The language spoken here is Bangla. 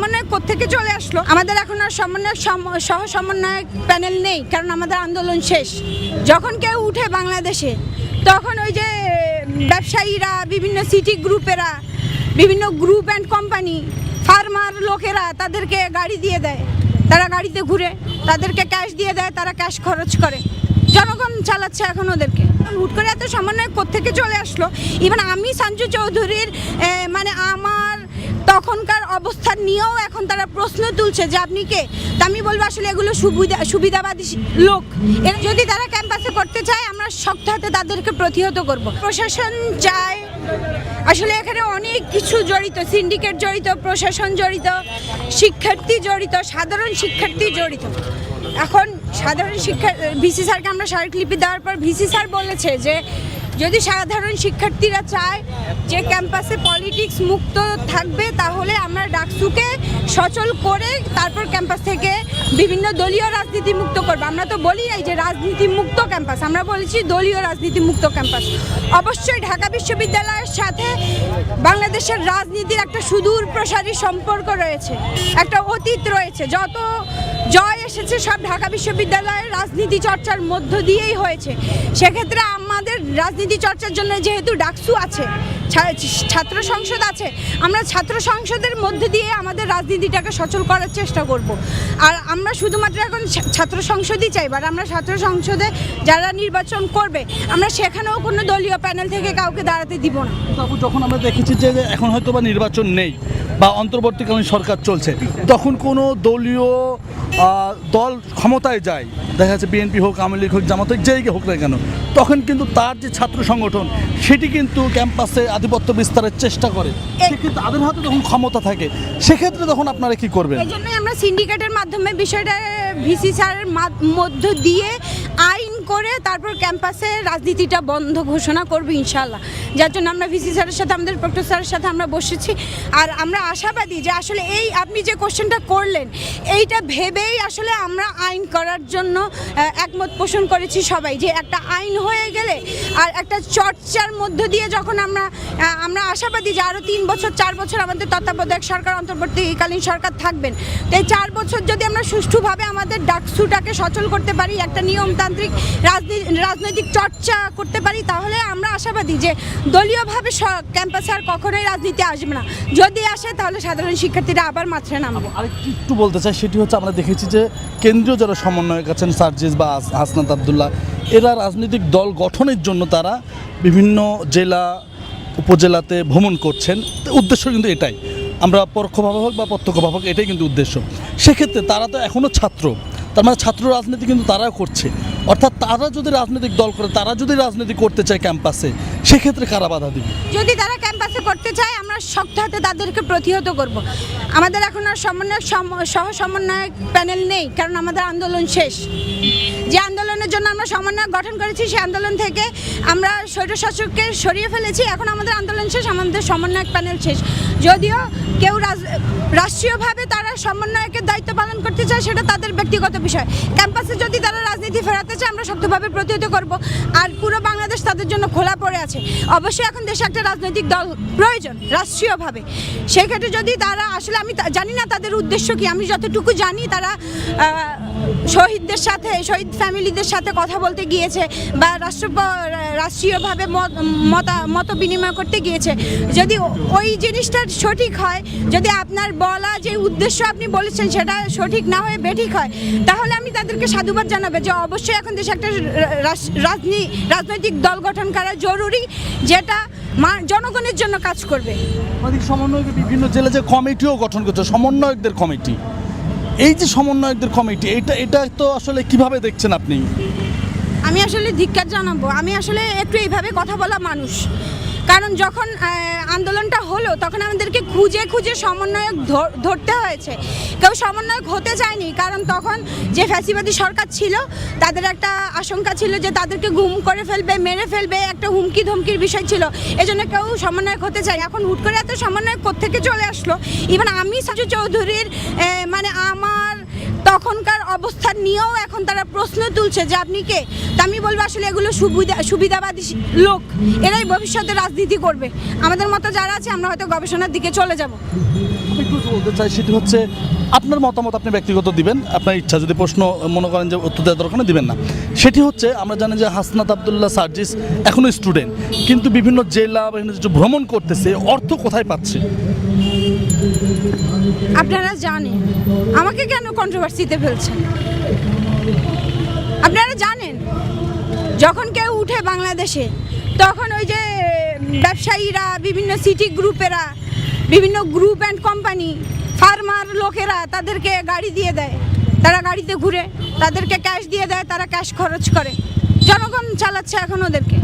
সমন্বয় কোত্থেকে চলে আসলো? আমাদের এখন আর সমন্বয় সম- সহ সমন্বয়ক প্যানেল নেই, কারণ আমাদের আন্দোলন শেষ। যখন কেউ উঠে বাংলাদেশে, তখন ওই যে ব্যবসায়ীরা, বিভিন্ন সিটি গ্রুপেরা, বিভিন্ন গ্রুপ অ্যান্ড কোম্পানি, ফার্মার লোকেরা তাদেরকে গাড়ি দিয়ে দেয়। তারা গাড়িতে ঘুরে, তাদেরকে ক্যাশ দিয়ে দেয়, তারা ক্যাশ খরচ করে। জনগণ চালাচ্ছে এখন ওদেরকে। হুট করে এত সমন্বয় কোত্থেকে চলে আসলো? ইভেন আমি, সঞ্জু চৌধুরীর মানে আমার তখনকার অবস্থান নিয়েও এখন তারা প্রশ্ন তুলছে যে আপনি কে? তা আমি বলব আসলে এগুলো সুবিধা সুবিধাবাদী লোক। এর যদি তারা ক্যাম্পাসে করতে চায়, আমরা শক্ত হাতে তাদেরকে প্রতিহত করব। প্রশাসন চায়, আসলে এখানে অনেক কিছু জড়িত সিন্ডিকেট জড়িত, প্রশাসন জড়িত, শিক্ষার্থী জড়িত, সাধারণ শিক্ষার্থী জড়িত। এখন সাধারণ শিক্ষা ভিসি স্যারকে আমরা স্মারকলিপি দেওয়ার পর ভিসি স্যার বলেছে যে যদি সাধারণ শিক্ষার্থীরা চায় যে ক্যাম্পাসে পলিটিক্স মুক্ত থাকবে, তাহলে আমরা ডাকসুকে সচল করে তারপর ক্যাম্পাস থেকে বিভিন্ন দলীয় রাজনীতি মুক্ত করব। আমরা তো বলি নাই যে রাজনীতি মুক্ত ক্যাম্পাস। আমরা বলেছি দলীয় রাজনীতি মুক্ত ক্যাম্পাস। অবশ্যই ঢাকা বিশ্ববিদ্যালয়ের সাথে বাংলাদেশের রাজনীতির একটা সুদূর প্রসারী সম্পর্ক রয়েছে, একটা অতীত রয়েছে। যত জয় এসেছে সব ঢাকা বিশ্ববিদ্যালয়ের রাজনীতি চর্চার মধ্য দিয়েই হয়েছে। সেক্ষেত্রে আমাদের রাজনীতি চর্চার জন্য যেহেতু ডাকসু আছে ছাত্র সংসদ আছে, আমরা ছাত্র সংসদের মধ্যে দিয়ে আমাদের রাজনীতিটাকে সচল করার চেষ্টা করব। আর আমরা শুধুমাত্র এখন ছাত্র সংসদই চাই বাট আমরা ছাত্র সংসদে যারা নির্বাচন করবে, আমরা সেখানেও কোনো দলীয় প্যানেল থেকে কাউকে দাঁড়াতে দিব না। যখন আমরা দেখেছি যে এখন হয়তো বা নির্বাচন নেই, বা অন্তর্বর্তীকালীন সরকার চলছে, তখন কোনো দলীয় দল ক্ষমতায় যায় দেখা যাচ্ছে বিএনপি হোক আওয়ামী লীগ হোক জামাত হোক যেই হোক না কেন তখন কিন্তু তার যে ছাত্র সংগঠন সেটি কিন্তু ক্যাম্পাসে আধিপত্য বিস্তারের চেষ্টা করে। সেক্ষেত্রে তাদের হাতে তখন ক্ষমতা থাকে। সেক্ষেত্রে তখন আপনারা কি করবেন? এই জন্যই আমরা সিন্ডিকেটের মাধ্যমে বিষয়টা ভিসি স্যারের মধ্য দিয়ে আইন করে তারপর ক্যাম্পাসে রাজনীতিটা বন্ধ ঘোষণা করব ইনশাল্লাহ যার জন্য আমরা ভিসি স্যারের সাথে, আমাদের প্রক্টর স্যারের সাথে আমরা বসেছি। আর আমরা আশাবাদী যে আসলে এই আপনি যে কোশ্চেনটা করলেন, এইটা ভেবেই আসলে আমরা আইন করার জন্য একমত পোষণ করেছি সবাই যে একটা আইন হয়ে গেলে আর একটা চর্চার মধ্য দিয়ে যখন আমরা আমরা আশাবাদী যে আরও তিন বছর, চার বছর আমাদের তত্ত্বাবধায়ক সরকার, অন্তর্বর্তীকালীন সরকার থাকবেন। তো এই চার বছর যদি আমরা সুষ্ঠুভাবে আমাদের ডাকসুটাকে সচল করতে পারি, একটা নিয়মতান্ত্রিক রাজনৈতিক চর্চা করতে পারি, তাহলে আমরা আশাবাদী যে দলীয়ভাবে ক্যাম্পাসে আর কখনোই রাজনীতি আসবে না। যদি আসে, তাহলে সাধারণ শিক্ষার্থীরা আবার মাত্রায় নামবে। একটু বলতে চাই, সেটি হচ্ছে আমরা দেখেছি যে কেন্দ্রীয় যারা সমন্বয়ক আছেন, সার্জিস বা হাস- হাসনাত আবদুল্লাহ, এরা রাজনৈতিক দল গঠনের জন্য তারা বিভিন্ন জেলা, উপজেলাতে ভ্রমণ করছেন। উদ্দেশ্য কিন্তু এটাই। আমরা পরোক্ষভাবে হোক বা প্রত্যক্ষভাবে হোক, এটাই কিন্তু উদ্দেশ্য। সেক্ষেত্রে তারা তো এখনও ছাত্র। তার মানে ছাত্র রাজনীতি কিন্তু তারাও করছে। অর্থাৎ তারা যদি রাজনৈতিক দল করে, তারা যদি রাজনীতি করতে চায় ক্যাম্পাসে, সেক্ষেত্রে কারা বাধা দিবে? যদি তারা ক্যাম্পাসে করতে চায়, আমরা শক্ত হাতে তাদেরকে প্রতিহত করব। আমাদের এখন আর সমন্বয়ক, সম- সহ সমন্বয়ক প্যানেল নেই, কারণ আমাদের আন্দোলন শেষ। যে আন্দোলনের জন্য আমরা সমন্বয়ক গঠন করেছি সেই আন্দোলন থেকে আমরা স্বৈরশাসককে সরিয়ে ফেলেছি, এখন আমাদের আন্দোলন শেষ, আমাদের সমন্বয়ক প্যানেল শেষ। যদিও কেউ রাষ্ট্রীয়ভাবে তারা সমন্বয়কের দায়িত্ব পালন করতে চায়, সেটা তাদের ব্যক্তিগত বিষয়। ক্যাম্পাসে যদি তারা রাজনীতি ফেরাতে চায় আমরা শক্তভাবে প্রতিহত করব আর পুরো বাংলাদেশ তাদের জন্য খোলা পড়ে আছে। অবশ্যই এখন দেশে একটা রাজনৈতিক দল প্রয়োজন, রাষ্ট্রীয়ভাবে। সেই ক্ষেত্রে যদি তারা আসলে আমি জানি না তাদের উদ্দেশ্য কি, আমি যতটুকু জানি তারা শহীদদের সাথে, শহীদ ফ্যামিলিদের সাথে কথা বলতে গিয়েছে বা রাষ্ট্র রাষ্ট্রীয়ভাবে মত বিনিময় করতে গিয়েছে। যদি ওই জিনিসটা সঠিক হয়, যদি আপনার বলা যে উদ্দেশ্য আপনি বলেছেন সেটা সঠিক না হয়ে বেঠিক হয়, তাহলে আমি তাদেরকে সাধুবাদ জানাবে যে অবশ্যই এখন দেশে একটা রাজনৈতিক দল গঠন করা জরুরি যেটা জনগণের জন্য কাজ করবে। সমন্বয় বিভিন্ন জেলা যে কমিটিও গঠন করছে সমন্বয়কদের কমিটি। এই যে সমন্বয়কদের কমিটি এটা এটা তো আসলে কীভাবে দেখছেন আপনি? আমি আসলে ধিক্কার জানাব। আমি আসলে একটু এইভাবে কথা বলা মানুষ। কারণ যখন আন্দোলনটা হলো, তখন আমাদেরকে খুঁজে খুঁজে সমন্বয়ক ধর- ধরতে হয়েছে। কেউ সমন্বয়ক হতে চায়নি, কারণ তখন যে ফ্যাসিবাদী সরকার ছিল, তাদের একটা আশঙ্কা ছিল যে তাদেরকে গুম করে ফেলবে, মেরে ফেলবে, একটা হুমকি ধমকির বিষয় ছিল। এজন্য কেউ সমন্বয়ক হতে চায় এখন হুট করে এত সমন্বয়ক কোত্থেকে চলে আসলো? ইভেন আমি সাজু চৌধুরীর মানে আমার তখনকার অবস্থা নিয়েও এখন তারা প্রশ্ন তুলছে যে আপনি কে? তা আমি বলব আসলে এগুলো সুবিধা সুবিধাবাদী লোক। এরাই ভবিষ্যতে রাজনীতি করবে। আমাদের মতো যারা আছে, আমরা হয়তো গবেষণার দিকে চলে যাব। বলতে চাই, সেটি হচ্ছে আপনার মতামত আপনি ব্যক্তিগত দিবেন, আপনার ইচ্ছা যদি প্রশ্ন মনে করেন যে উত্তর দেওয়ার দরকার দিবেন না। সেটি হচ্ছে, আমরা জানি যে হাসনাত আবদুল্লাহ সার্জিস এখনও স্টুডেন্ট কিন্তু বিভিন্ন জেলা বিভিন্ন ভ্রমণ করতেছে, অর্থ কোথায় পাচ্ছে? আপনারা জানেন। আমাকে কেন কন্ট্রোভার্সিতে ফেলছেন? আপনারা জানেন? যখন কেউ উঠে বাংলাদেশে, তখন ওই যে ব্যবসায়ীরা, বিভিন্ন সিটি গ্রুপেরা বিভিন্ন গ্রুপ অ্যান্ড কোম্পানি ফার্মার লোকেরা তাদেরকে গাড়ি দিয়ে দেয়। তারা গাড়িতে ঘুরে, তাদেরকে ক্যাশ দিয়ে দেয়, তারা ক্যাশ খরচ করে। জনগণ চালাচ্ছে এখন ওদেরকে।